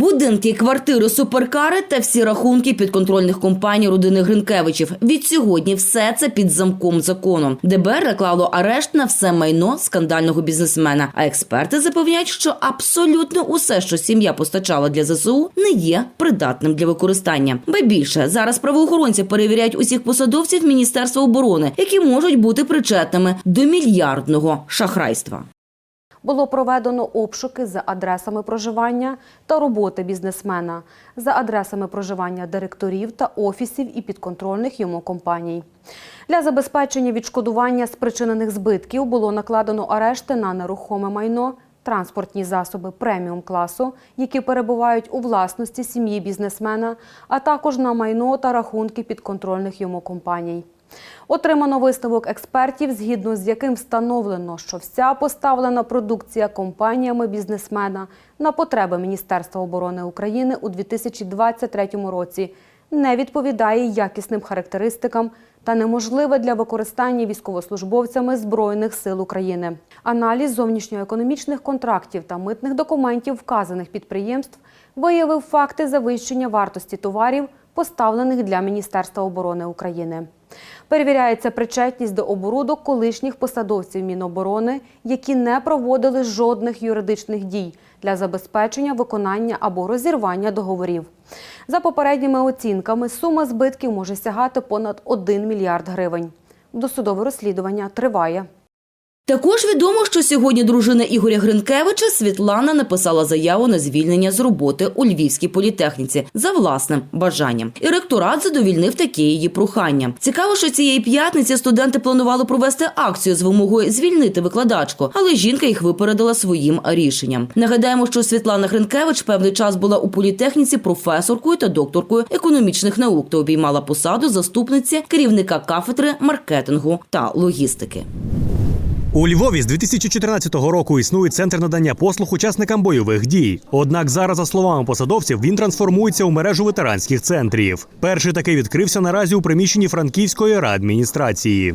Будинки, квартири, суперкари та всі рахунки підконтрольних компаній родини Гринкевичів. Відсьогодні все це під замком закону. ДБР наклало арешт на все майно скандального бізнесмена. А експерти запевняють, що абсолютно усе, що сім'я постачала для ЗСУ, не є придатним для використання. Ба більше зараз правоохоронці перевіряють усіх посадовців Міністерства оборони, які можуть бути причетними до мільярдного шахрайства. Було проведено обшуки за адресами проживання та роботи бізнесмена, за адресами проживання директорів та офісів і підконтрольних йому компаній. Для забезпечення відшкодування спричинених збитків було накладено арешти на нерухоме майно, транспортні засоби преміум класу, які перебувають у власності сім'ї бізнесмена, а також на майно та рахунки підконтрольних йому компаній. Отримано висновок експертів, згідно з яким встановлено, що вся поставлена продукція компаніями бізнесмена на потреби Міністерства оборони України у 2023 році не відповідає якісним характеристикам та неможливе для використання військовослужбовцями Збройних сил України. Аналіз зовнішньоекономічних контрактів та митних документів вказаних підприємств виявив факти завищення вартості товарів, поставлених для Міністерства оборони України. Перевіряється причетність до оборудок колишніх посадовців Міноборони, які не проводили жодних юридичних дій для забезпечення виконання або розірвання договорів. За попередніми оцінками, сума збитків може сягати понад 1 мільярд гривень. Досудове розслідування триває. Також відомо, що сьогодні дружина Ігоря Гринкевича Світлана написала заяву на звільнення з роботи у Львівській політехніці за власним бажанням. І ректорат задовільнив таке її прохання. Цікаво, що цієї п'ятниці студенти планували провести акцію з вимогою звільнити викладачку, але жінка їх випередила своїм рішенням. Нагадаємо, що Світлана Гринкевич певний час була у політехніці професоркою та докторкою економічних наук та обіймала посаду заступниці керівника кафедри маркетингу та логістики. У Львові з 2014 року існує центр надання послуг учасникам бойових дій. Однак зараз, за словами посадовців, він трансформується у мережу ветеранських центрів. Перший такий відкрився наразі у приміщенні Франківської райадміністрації.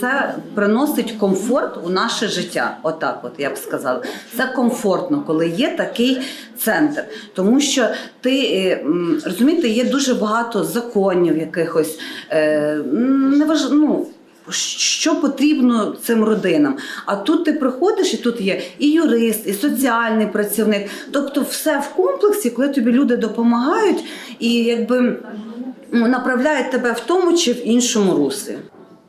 Це приносить комфорт у наше життя. Отак, от я б сказала. Це комфортно, коли є такий центр. Тому що ти е, розумієте, є дуже багато законів якихось е, м, неваж... ну, що потрібно цим родинам. А тут ти приходиш, і тут є і юрист, і соціальний працівник. Тобто, все в комплексі, коли тобі люди допомагають і якби ну, направляють тебе в тому чи в іншому руслі.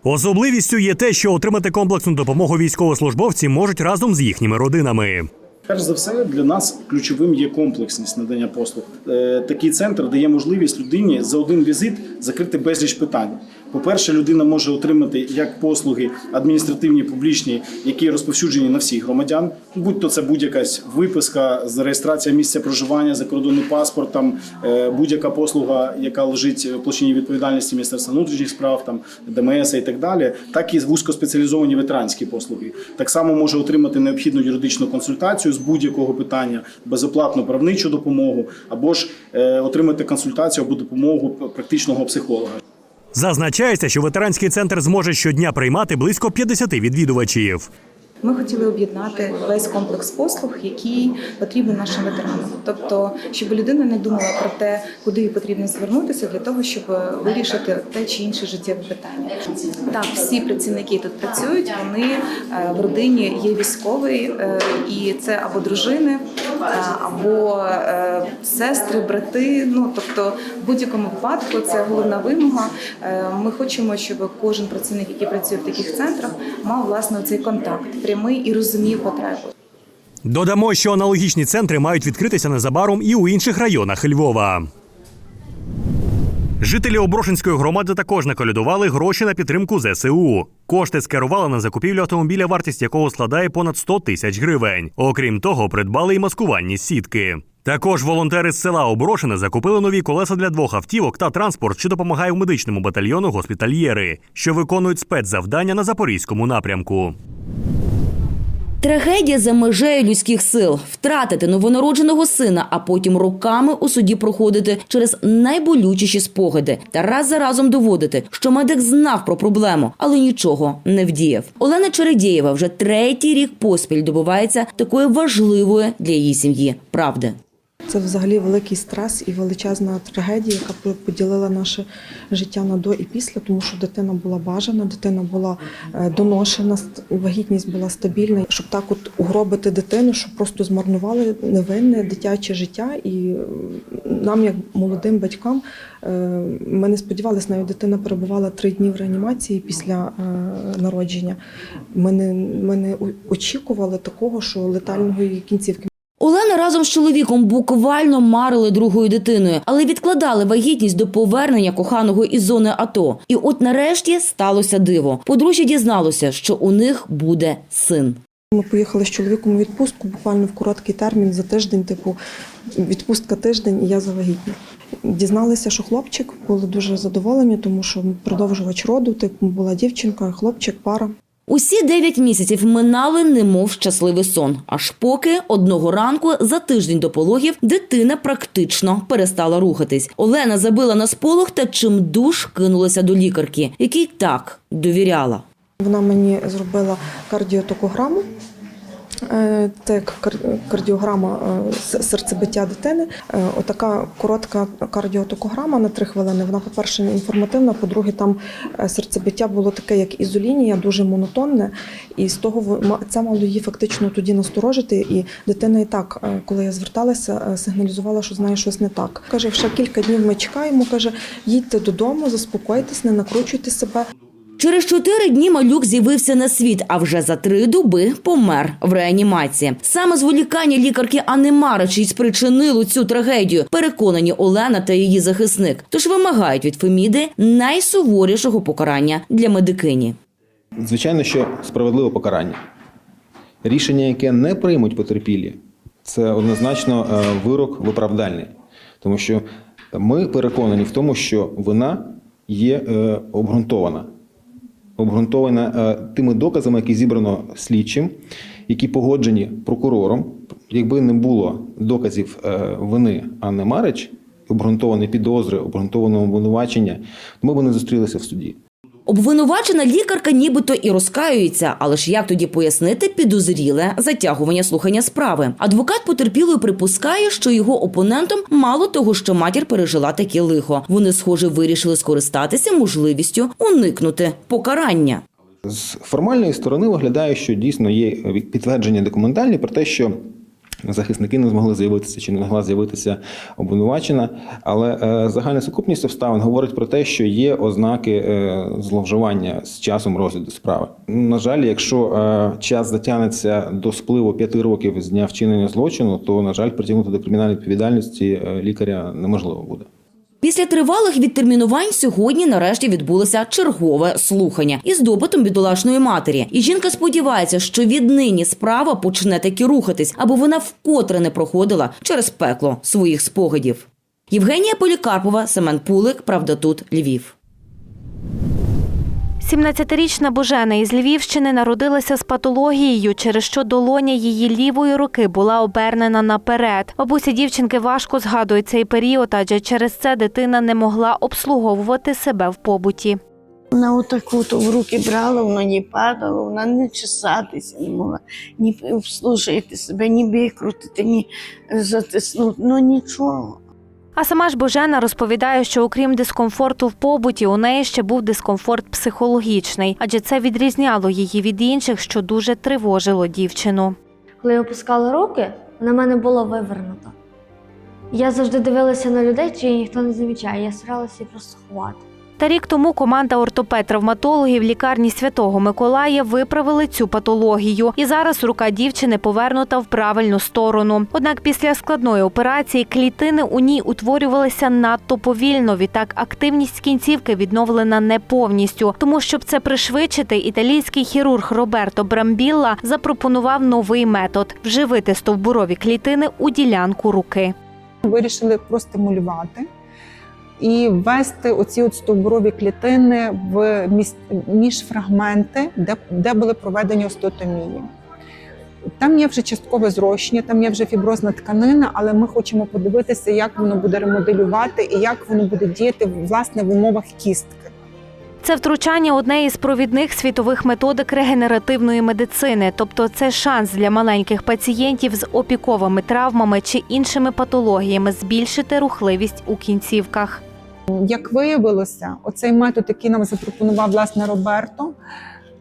Особливістю є те, що отримати комплексну допомогу військовослужбовці можуть разом з їхніми родинами. Перш за все, для нас ключовим є комплексність надання послуг. Е, Такий центр дає можливість людині за один візит закрити безліч питань. По-перше, людина може отримати як послуги адміністративні, публічні, які розповсюджені на всіх громадян, будь-то це будь-яка виписка, реєстрація місця проживання, закордонний паспорт, там е, будь-яка послуга, яка лежить в площині відповідальності Міністерства внутрішніх справ, там ДМС і так далі, так і вузькоспеціалізовані ветеранські послуги. Так само може отримати необхідну юридичну консультацію з будь-якого питання, безоплатну правничу допомогу, або ж е, отримати консультацію або допомогу практичного психолога. Зазначається, що ветеранський центр зможе щодня приймати близько 50 відвідувачів. Ми хотіли об'єднати весь комплекс послуг, який потрібен нашим ветеранам. Тобто, щоб людина не думала про те, куди їй потрібно звернутися для того, щоб вирішити те чи інше життєве питання. Так, всі працівники тут працюють. Вони е, в родині є військовий, е, і це або дружини, е, або е, сестри, брати. Ну тобто, в будь-якому випадку це головна вимога. Е, Ми хочемо, щоб кожен працівник, який працює в таких центрах, мав власне цей контакт прямий і розумів потребу. Додамо, що аналогічні центри мають відкритися незабаром і у інших районах Львова. Жителі Оброшинської громади також наколядували гроші на підтримку ЗСУ. Кошти скерували на закупівлю автомобіля, вартість якого складає понад 100 тисяч гривень. Окрім того, придбали й маскувальні сітки. Також волонтери з села Оброшине закупили нові колеса для двох автівок та транспорт, що допомагає в медичному батальйону госпітальєри, що виконують спецзавдання на запорізькому напрямку. Трагедія за межею людських сил втратити новонародженого сина, а потім роками у суді проходити через найболючіші спогади та раз за разом доводити, що медик знав про проблему, але нічого не вдіяв. Олена Чередєєва вже третій рік поспіль добувається такої важливої для її сім'ї правди. Це взагалі великий стрес і величезна трагедія, яка поділила наше життя на до і після, тому що дитина була бажана, дитина була е, доношена, ст- вагітність була стабільна. Щоб так от угробити дитину, щоб просто змарнували невинне дитяче життя. І нам, як молодим батькам, е, ми не сподівалися, навіть дитина перебувала три дні в реанімації після е, народження. Ми не, ми не очікували такого, що летальної кінцівки. Разом з чоловіком буквально марили другою дитиною, але відкладали вагітність до повернення коханого із зони АТО. І от нарешті сталося диво. Подружжя дізналося, що у них буде син. Ми поїхали з чоловіком у відпустку буквально в короткий термін за тиждень, типу відпустка тиждень, і я завагітна. Дізналися, що хлопчик були дуже задоволені, тому що продовжувач роду, типу була дівчинка, хлопчик, пара. Усі дев'ять місяців минали, немов щасливий сон. Аж поки одного ранку за тиждень до пологів дитина практично перестала рухатись. Олена забила на сполох та чимдуж кинулася до лікарки, якій так довіряла. Вона мені зробила кардіотокограму. Це кардіограма е, серцебиття дитини. Е, Отака коротка кардіотокограма на три хвилини. Вона, по-перше, не інформативна, по-друге, там е, серцебиття було таке, як ізолінія, дуже монотонне. І з того це мало її фактично тоді насторожити. І дитина і так, коли я зверталася, сигналізувала, що знає щось не так. Каже, ще кілька днів ми чекаємо. каже, їдьте додому, заспокойтесь, не накручуйте себе. Через чотири дні малюк з'явився на світ, а вже за три доби помер в реанімації. Саме зволікання лікарки Анни Марич спричинило цю трагедію. Переконані Олена та її захисник. Тож вимагають від Феміди найсуворішого покарання для медикині. Звичайно, що справедливе покарання. Рішення, яке не приймуть потерпілі, це однозначно е, вирок виправдальний. Тому що ми переконані в тому, що вина є е, обґрунтована. Обґрунтована е, тими доказами, які зібрано слідчим, які погоджені прокурором. Якби не було доказів е, вини Анни Марич, обґрунтованої підозри, обґрунтованого обвинувачення, то ми б не зустрілися в суді. Обвинувачена лікарка нібито і розкаюється, але ж як тоді пояснити підозріле затягування слухання справи? Адвокат потерпілої припускає, що його опонентом мало того, що матір пережила таке лихо. Вони, схоже, вирішили скористатися можливістю уникнути покарання. З формальної сторони виглядає, що дійсно є підтвердження документальні про те, що захисники не змогли з'явитися чи не могла з'явитися обвинувачена. Але е, загальна сукупність обставин говорить про те, що є ознаки е, зловживання з часом розгляду справи. На жаль, якщо е, час затягнеться до спливу п'яти років з дня вчинення злочину, то на жаль, притягнути до кримінальної відповідальності лікаря неможливо буде. Після тривалих відтермінувань сьогодні нарешті відбулося чергове слухання із допитом бідолашної матері. І жінка сподівається, що віднині справа почне таки рухатись, аби вона вкотре не проходила через пекло своїх спогадів. Євгенія Полікарпова, Семен Пулик, Правда тут Львів. 17-річна Божена із Львівщини народилася з патологією, через що долоня її лівої руки була обернена наперед. Бабуся дівчинки важко згадує цей період, адже через це дитина не могла обслуговувати себе в побуті. Вона отаку то в руки брала, воно не падало, вона не чесатися не могла, ні обслужити себе, ні викрутити, ні затиснути, ну нічого. А сама ж Божена розповідає, що окрім дискомфорту в побуті, у неї ще був дискомфорт психологічний, адже це відрізняло її від інших, що дуже тривожило дівчину. Коли я опускала руки, на мене було вивернуто. Я завжди дивилася на людей, чи ніхто не замічає. Я старалася її просто ховати. Та рік тому команда ортопед-травматологів лікарні Святого Миколая виправили цю патологію, і зараз рука дівчини повернута в правильну сторону. Однак після складної операції клітини у ній утворювалися надто повільно. Відтак активність кінцівки відновлена не повністю. Тому, щоб це пришвидшити, італійський хірург Роберто Брамбілла запропонував новий метод вживити стовбурові клітини у ділянку руки. вирішили простимулювати і ввести оці от стовбурові клітини в міс- між фрагменти, де, де були проведені остеотомії. Там є вже часткове зрощення, там є вже фіброзна тканина, але ми хочемо подивитися, як воно буде ремоделювати і як воно буде діяти власне в умовах кістки. Це втручання одне із провідних світових методик регенеративної медицини, тобто це шанс для маленьких пацієнтів з опіковими травмами чи іншими патологіями збільшити рухливість у кінцівках. Як виявилося, оцей метод, який нам запропонував власне Роберто,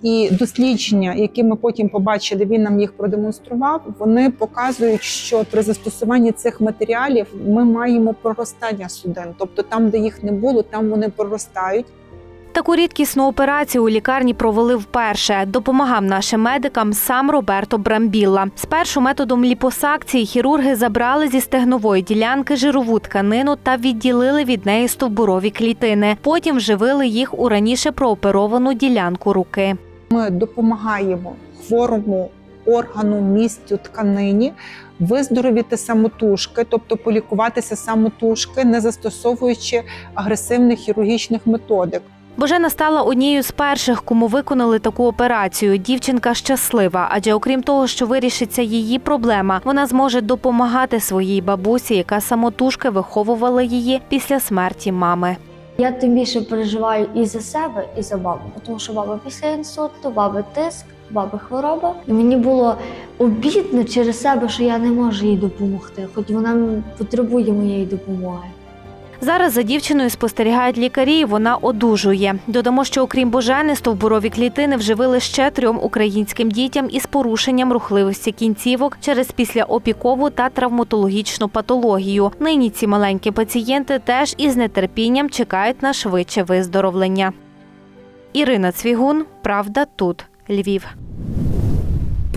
і дослідження, які ми потім побачили, він нам їх продемонстрував. Вони показують, що при застосуванні цих матеріалів ми маємо проростання судин. Тобто там, де їх не було, там вони проростають. Таку рідкісну операцію у лікарні провели вперше. Допомагав нашим медикам сам Роберто Брамбілла. Спершу методом ліпосакції хірурги забрали зі стегнової ділянки жирову тканину та відділили від неї стовбурові клітини. Потім вживили їх у раніше прооперовану ділянку руки. Ми допомагаємо хворому органу, місцю, тканині виздоровіти самотужки, тобто полікуватися самотужки, не застосовуючи агресивних хірургічних методик. Божена стала однією з перших, кому виконали таку операцію. Дівчинка щаслива, адже окрім того, що вирішиться її проблема, вона зможе допомагати своїй бабусі, яка самотужки виховувала її після смерті мами. Я тим більше переживаю і за себе, і за бабу, тому що баба після інсульту, баби тиск, баби хвороба. І мені було обідно через себе, що я не можу їй допомогти, хоч вона потребує моєї допомоги. Зараз за дівчиною спостерігають лікарі. і Вона одужує. Додамо, що окрім Божени, стовбурові клітини вживили ще трьом українським дітям із порушенням рухливості кінцівок через післяопікову та травматологічну патологію. Нині ці маленькі пацієнти теж із нетерпінням чекають на швидше виздоровлення. Ірина Цвігун, Правда, тут Львів.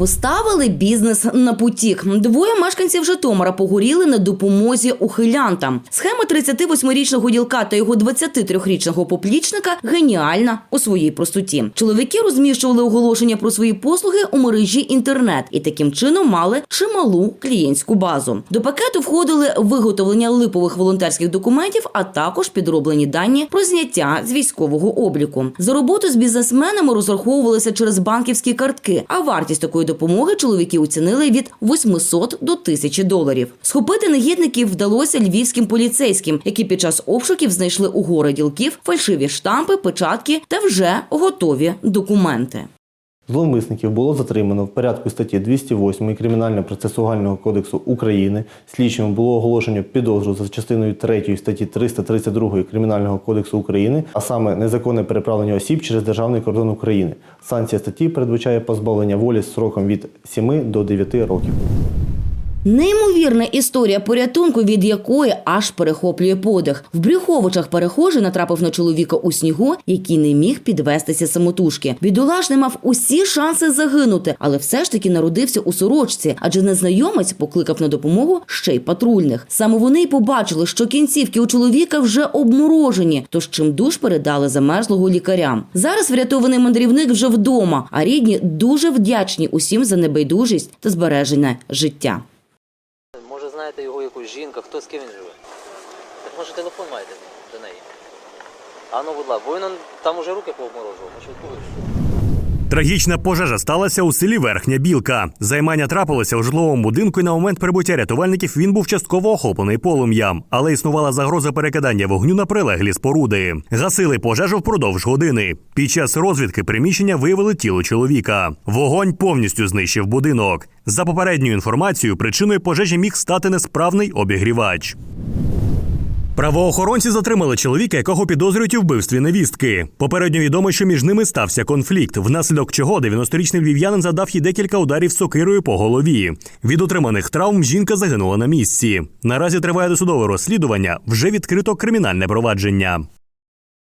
Поставили бізнес на потік. Двоє мешканців Житомира погоріли на допомозі ухилянтам. Схема 38-річного ділка та його 23-річного поплічника геніальна у своїй простоті. Чоловіки розміщували оголошення про свої послуги у мережі інтернет і таким чином мали чималу клієнтську базу. До пакету входили виготовлення липових волонтерських документів, а також підроблені дані про зняття з військового обліку. За роботу з бізнесменами розраховувалися через банківські картки, а вартість такої допомоги чоловіки оцінили від 800 до 1000 доларів. Схопити негідників вдалося львівським поліцейським, які під час обшуків знайшли у гори ділків фальшиві штампи, печатки та вже готові документи. Зловмисників було затримано в порядку статті 208 Кримінально-процесуального кодексу України. Слідчим було оголошено підозру за частиною 3 статті 332 Кримінального кодексу України, а саме незаконне переправлення осіб через державний кордон України. Санкція статті передбачає позбавлення волі сроком від 7 до 9 років. Неймовірна історія порятунку, від якої аж перехоплює подих. В Брюховичах перехожий натрапив на чоловіка у снігу, який не міг підвестися самотужки. Бідолашний мав усі шанси загинути, але все ж таки народився у сорочці, адже незнайомець покликав на допомогу ще й патрульних. Саме вони й побачили, що кінцівки у чоловіка вже обморожені, тож чимдуж передали замерзлого лікарям. Зараз врятований мандрівник вже вдома, а рідні дуже вдячні усім за небайдужість та збережене життя. Може, якусь жінка, хто з ким він живе? Так може телефон маєте до неї? А ну, будь ласка, бо він там уже руки пообморожував, швидку вийшли. Трагічна пожежа сталася у селі Верхня Білка. Займання трапилося у житловому будинку, і на момент прибуття рятувальників він був частково охоплений полум'ям, але існувала загроза перекидання вогню на прилеглі споруди. Гасили пожежу впродовж години. Під час розвідки приміщення виявили тіло чоловіка. Вогонь повністю знищив будинок. За попередньою інформацією, причиною пожежі міг стати несправний обігрівач. Правоохоронці затримали чоловіка, якого підозрюють у вбивстві невістки. Попередньо відомо, що між ними стався конфлікт, внаслідок чого 90-річний львів'янин задав їй декілька ударів сокирою по голові. Від отриманих травм жінка загинула на місці. Наразі триває досудове розслідування. Вже відкрито кримінальне провадження.